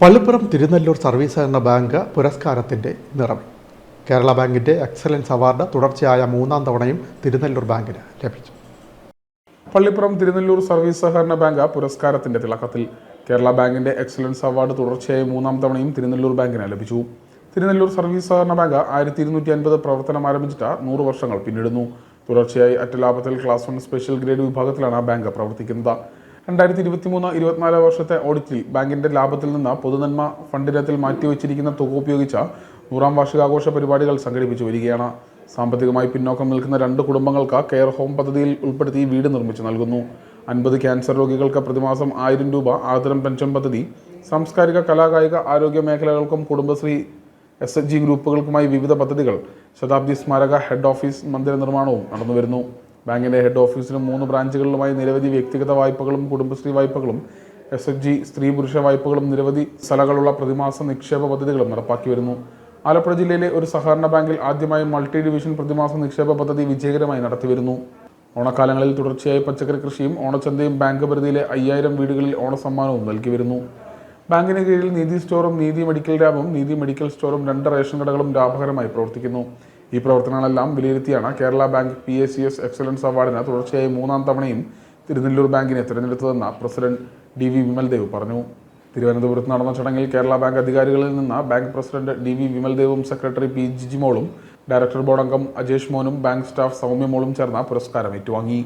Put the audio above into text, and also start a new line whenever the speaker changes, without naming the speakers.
Pallippuram Thirunellur service സഹകരണ bank പുരസ്കാരത്തിന്റെ നിറവിൽ കേരള ബാങ്കിന്റെ എക്സലൻസ് അവാർഡ് തുടർച്ചയായ മൂന്നാം തവണയും തിരുനെല്ലൂർ ബാങ്കിന് ലഭിച്ചു.
പള്ളിപ്പുറം തിരുനെല്ലൂർ സർവീസ് സഹകരണ ബാങ്ക് പുരസ്കാരത്തിന്റെ തിളക്കത്തിൽ കേരള ബാങ്കിന്റെ എക്സലൻസ് അവാർഡ് തുടർച്ചയായി മൂന്നാം തവണയും തിരുനെല്ലൂർ ബാങ്കിന് ലഭിച്ചു. തിരുനെല്ലൂർ സർവീസ് സഹകരണ ബാങ്ക് ആയിരത്തി ഇരുന്നൂറ്റി അൻപത് പ്രവർത്തനം ആരംഭിച്ചിട്ട് നൂറ് വർഷങ്ങൾ പിന്നിടുന്നു. തുടർച്ചയായി അറ്റലാപത്തിൽ ക്ലാസ് വൺ സ്പെഷ്യൽ ഗ്രേഡ് വിഭാഗത്തിലാണ് ബാങ്ക് പ്രവർത്തിക്കുന്നത്. രണ്ടായിരത്തി ഇരുപത്തി മൂന്ന് ഇരുപത്തിനാല് വർഷത്തെ ഓഡിറ്റിൽ ബാങ്കിന്റെ ലാഭത്തിൽ നിന്ന് പൊതുനന്മ ഫണ്ടിനത്തിൽ മാറ്റിവെച്ചിരിക്കുന്ന തുക ഉപയോഗിച്ച നൂറാം വാർഷികാഘോഷ പരിപാടികൾ സംഘടിപ്പിച്ചു വരികയാണ്. സാമ്പത്തികമായി പിന്നോക്കം നിൽക്കുന്ന രണ്ട് കുടുംബങ്ങൾക്ക് കെയർ ഹോം പദ്ധതിയിൽ ഉൾപ്പെടുത്തി വീട് നിർമ്മിച്ചു നൽകുന്നു. അൻപത് ക്യാൻസർ രോഗികൾക്ക് പ്രതിമാസം ആയിരം രൂപ ആദരം പെൻഷൻ പദ്ധതി സാംസ്കാരിക കലാകായിക ആരോഗ്യ മേഖലകൾക്കും കുടുംബശ്രീ എസ് എച്ച് ജി ഗ്രൂപ്പുകൾക്കുമായി വിവിധ പദ്ധതികൾ ശതാബ്ദി സ്മാരക ഹെഡ് ഓഫീസ് മന്ദിര നിർമ്മാണവും നടന്നുവരുന്നു. ബാങ്കിന്റെ ഹെഡ് ഓഫീസിലും മൂന്ന് ബ്രാഞ്ചുകളിലുമായി നിരവധി വ്യക്തിഗത വായ്പകളും കുടുംബശ്രീ വായ്പകളും എസ് എച്ച് ജി സ്ത്രീ പുരുഷ വായ്പകളും നിരവധി സ്ഥലങ്ങളുള്ള പ്രതിമാസ നിക്ഷേപ പദ്ധതികളും നടപ്പാക്കി വരുന്നു. ആലപ്പുഴ ജില്ലയിലെ ഒരു സഹകരണ ബാങ്കിൽ ആദ്യമായി മൾട്ടി ഡിവിഷൻ പ്രതിമാസ നിക്ഷേപ പദ്ധതി വിജയകരമായി നടത്തിവരുന്നു ഓണക്കാലങ്ങളിൽ തുടർച്ചയായി പച്ചക്കറി കൃഷിയും ഓണച്ചന്തയും ബാങ്ക് പരിധിയിലെ അയ്യായിരം വീടുകളിൽ ഓണസമ്മാനവും നൽകി വരുന്നു. ബാങ്കിന് കീഴിൽ നീതി സ്റ്റോറും നീതി മെഡിക്കൽ ലാബും നീതി മെഡിക്കൽ സ്റ്റോറും രണ്ട് റേഷൻ കടകളും ലാഭകരമായി പ്രവർത്തിക്കുന്നു. ഈ പ്രവർത്തനങ്ങളെല്ലാം വിലയിരുത്തിയാണ് Kerala bank P A C S excellence അവാർഡിന് തുടർച്ചയായി മൂന്നാം തവണയും തിരുനെല്ലൂർ ബാങ്കിനെ തിരഞ്ഞെടുത്തതെന്ന് പ്രസിഡന്റ് ഡി വി വിമൽദേവ് പറഞ്ഞു. തിരുവനന്തപുരത്ത് നടന്ന ചടങ്ങിൽ കേരള ബാങ്ക് അധികാരികളിൽ നിന്ന് ബാങ്ക് പ്രസിഡന്റ് ഡി വി വിമൽദേവും സെക്രട്ടറി പി ജിജിമോളും ഡയറക്ടർ ബോർഡ് അംഗം അജേഷ് മോനും ബാങ്ക് സ്റ്റാഫ് സൗമ്യമോളും ചേർന്ന പുരസ്കാരം ഏറ്റുവാങ്ങി.